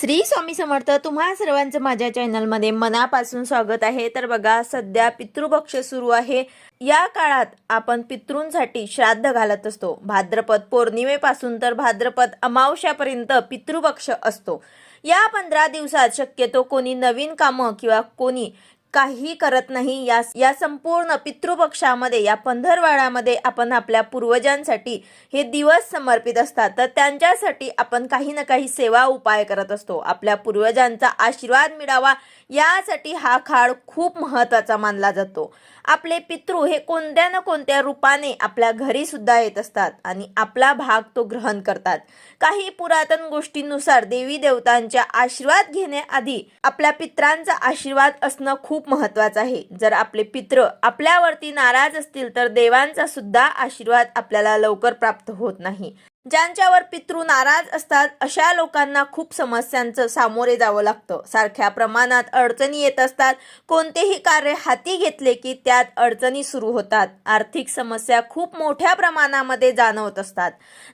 श्री स्वामी समर्थ तुम्हा सर्वांचं माझ्या चॅनलमध्ये मनापासून स्वागत आहे. तर बघा सध्या पितृपक्ष सुरू आहे. या काळात आपण पितृंसाठी श्राद्ध घालत असतो. भाद्रपद पौर्णिमेपासून तर भाद्रपद अमावश्यापर्यंत पितृपक्ष असतो. या पंधरा दिवसात शक्यतो कोणी नवीन कामं किंवा कोणी काही करत नाही या या संपूर्ण पितृपक्षामध्ये या पंधरवाड्यामध्ये आपण आपल्या पूर्वजांसाठी हे दिवस समर्पित असतात. तर त्यांच्यासाठी आपण काही ना काही सेवा उपाय करत असतो. आपल्या पूर्वजांचा आशीर्वाद मिळावा यासाठी हा खाड खूप महत्त्वाचा मानला जातो. आपले पितृ हे कोणत्या ना कोणत्या रूपाने आपल्या घरी सुद्धा येत असतात आणि आपला भाग तो ग्रहण करतात. काही पुरातन गोष्टींनुसार देवी देवतांच्या आशीर्वाद घेण्याआधी आपल्या पित्रांचा आशीर्वाद असणं खूप महत्वाचं आहे. जर आपले पित्र आपल्यावरती नाराज असतील तर देवांचा सुद्धा आशीर्वाद आपल्याला लवकर प्राप्त होत नाही. ज्यांच्यावर पितृ नाराज असतात अशा लोकांना खूप समस्यांचं सामोरे जावं लागतं. सारख्या प्रमाणात अडचणी येत असतात. कोणतेही कार्य हाती घेतले की त्यात अडचणी सुरू होतात. आर्थिक समस्या खूप मोठ्या प्रमाणामध्ये जाणवत असतात.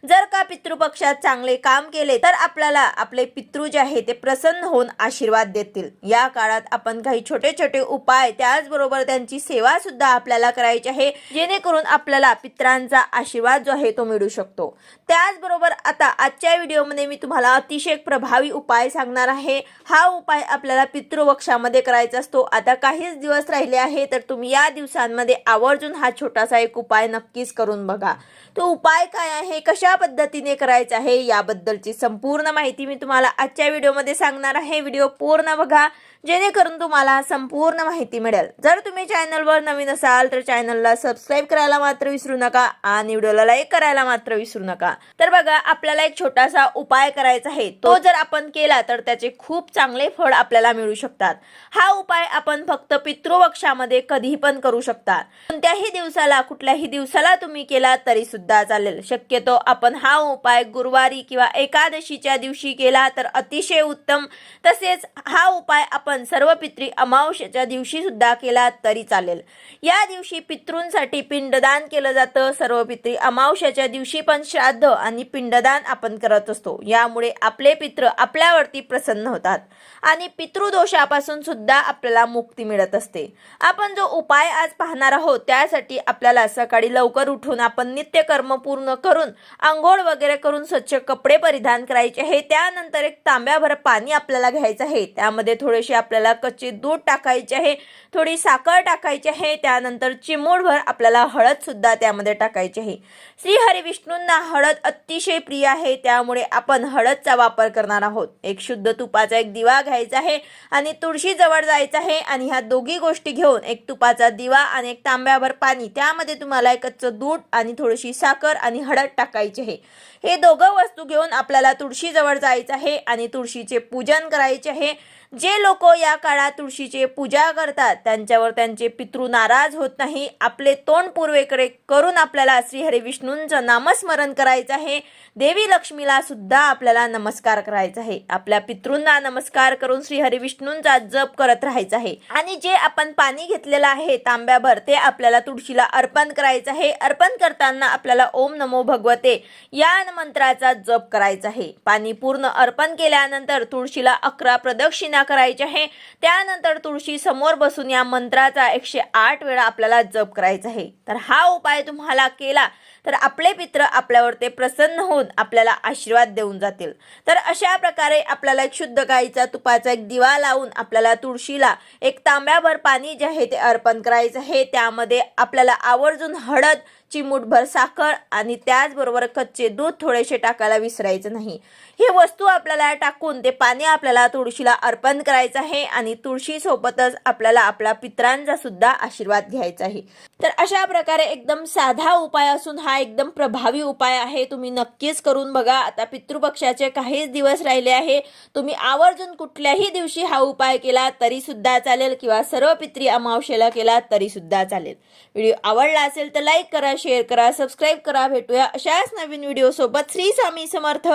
जर का पितृपक्षात चांगले काम केले तर आपल्याला आपले पितृ जे आहे ते प्रसन्न होऊन आशीर्वाद देतील. या काळात आपण काही छोटे छोटे उपाय त्याचबरोबर त्यांची सेवा सुद्धा आपल्याला करायची आहे. जेणेकरून आपल्याला पित्रांचा आशीर्वाद जो आहे तो मिळू शकतो. त्या त्याचबरोबर आता आजच्या व्हिडिओमध्ये मी तुम्हाला अतिशय प्रभावी उपाय सांगणार आहे. हा उपाय आपल्याला पितृवक्षामध्ये करायचा असतो. आता काहीच दिवस राहिले आहे तर तुम्ही या दिवसांमध्ये आवर्जून हा छोटासा एक उपाय नक्कीच करून बघा. तो उपाय काय आहे? कशा पद्धतीने करायचा आहे? याबद्दलची संपूर्ण माहिती मी तुम्हाला आजच्या व्हिडिओमध्ये सांगणार आहे. व्हिडिओ पूर्ण बघा. जेणेकरून तुम्हाला संपूर्ण माहिती मिळेल. जर तुम्ही चॅनलवर नवीन असाल तर चॅनलला सबस्क्राईब करायला मात्र विसरू नका आणि व्हिडिओला लाईक करायला मात्र विसरू नका. तर बघा आपल्याला एक छोटासा उपाय करायचा आहे. तो जर आपण केला तर त्याचे खूप चांगले फळ आपल्याला मिळू शकतात. हा उपाय आपण फक्त पितृपक्षामध्ये कधी पण करू शकता. कोणत्याही दिवसाला कुठल्याही दिवसाला तुम्ही केला तरी सुद्धा चालेल. शक्यतो आपण हा उपाय गुरुवारी किंवा एकादशीच्या दिवशी केला तर अतिशय उत्तम. तसेच हा उपाय आपण सर्व पित्री अमावस्येच्या दिवशी सुद्धा केला तरी चालेल. या दिवशी पितृंसाठी पिंडदान केलं जातं. सर्व पित्री अमावस्याच्या दिवशी पण श्राद्ध आणि पिंडदान आपण करत असतो. यामुळे आपले पित्र आपल्यावरती प्रसन्न होतात आणि पितृदोषापासून सुद्धा आपल्याला मुक्ती मिळत असते. आपण जो उपाय आज पाहणार आहोत त्यासाठी आपल्याला सकाळी लवकर उठून आपण नित्यकर्म पूर्ण करून आंघोळ वगैरे करून स्वच्छ कपडे परिधान करायचे आहे. त्यानंतर एक तांब्याभर पाणी आपल्याला घ्यायचं आहे. त्यामध्ये थोडेसे आपल्याला कच्चे दूध टाकायचे आहे थोडी साखर टाकायची आहे त्यानंतर चिमूडभर आपल्याला हळद सुद्धा त्यामध्ये टाकायची आहे. श्री विष्णूंना हळद अतिशय प्रिय आहे त्यामुळे आपण हळदचा वापर करणार आहोत. एक शुद्ध तुपाचा एक दिवा घ्यायचा आहे आणि तुळशीजवळ जायचं आहे आणि ह्या दोघी गोष्टी घेऊन एक तुपाचा दिवा आणि एक तांब्याभर पाणी त्यामध्ये तुम्हाला एक कच्चं दूध आणि थोडीशी साखर आणि हळद टाकायची आहे. हे दोघं वस्तू घेऊन आपल्याला तुळशीजवळ जायचं आहे आणि तुळशीचे पूजन करायचे आहे. जे लोक या काळात तुळशीचे पूजा करतात त्यांच्यावर त्यांचे पितृ नाराज होत नाही. आपले तोंड पूर्वेकडे करून आपल्याला श्रीहरी विष्णूंचं नामस्मरण करायचं आहे. देवी लक्ष्मीला सुद्धा आपल्याला नमस्कार करायचा आहे. आपल्या पितृंना नमस्कार करून श्रीहरी विष्णूंचा जप करत राहायचा आहे. आणि जे आपण पाणी घेतलेलं आहे तांब्याभर ते आपल्याला तुळशीला अर्पण करायचं आहे. अर्पण करताना आपल्याला ओम नमो भगवते. या मंत्राचा जप करायचा आहे. पाणी पूर्ण अर्पण केल्यानंतर तुळशीला अकरा प्रदक्षिणा करायची आहे. त्यानंतर तुळशी समोर बसून या मंत्राचा एकशे आठ वेळा आपल्याला जप करायचा आहे. तर हा उपाय तुम्हाला केला तर आपले पित्र आपल्यावर ते प्रसन्न होऊन आपल्याला आशीर्वाद देऊन जातील. तर अशा प्रकारे आपल्याला एक शुद्ध गाईचा तुपाचा एक दिवा लावून आपल्याला तुळशीला एक तांब्याभर पाणी जे आहे ते अर्पण करायचं आहे. त्यामध्ये आपल्याला आवर्जून हळद चिमूटभर साखर आणि त्याचबरोबर कच्चे दूध थोडेसे टाकायला विसरायचं नाही. हे वस्तू आपल्याला टाकून ते पाणी आपल्याला तुळशीला अर्पण करायचं आहे आणि तुळशीसोबतच आपल्याला आपल्या पित्रांचा सुद्धा आशीर्वाद घ्यायचा आहे. तर अशा प्रकारे एकदम साधा उपाय असून हा एकदम प्रभावी उपाय आहे. तुम्ही नक्कीच करून बघा. आता पितृपक्षाचे काहीच दिवस राहिले आहे. तुम्ही आवर्जून कुठल्याही दिवशी हा उपाय केला तरी सुद्धा चालेल किंवा सर्व पित्री अमावशेला केला तरी सुद्धा चालेल. व्हिडिओ आवडला असेल तर लाईक करा शेअर करा सबस्क्राईब करा. भेटूया अशाच नवीन व्हिडिओ सोबत सोबत श्री स्वामी समर्थ.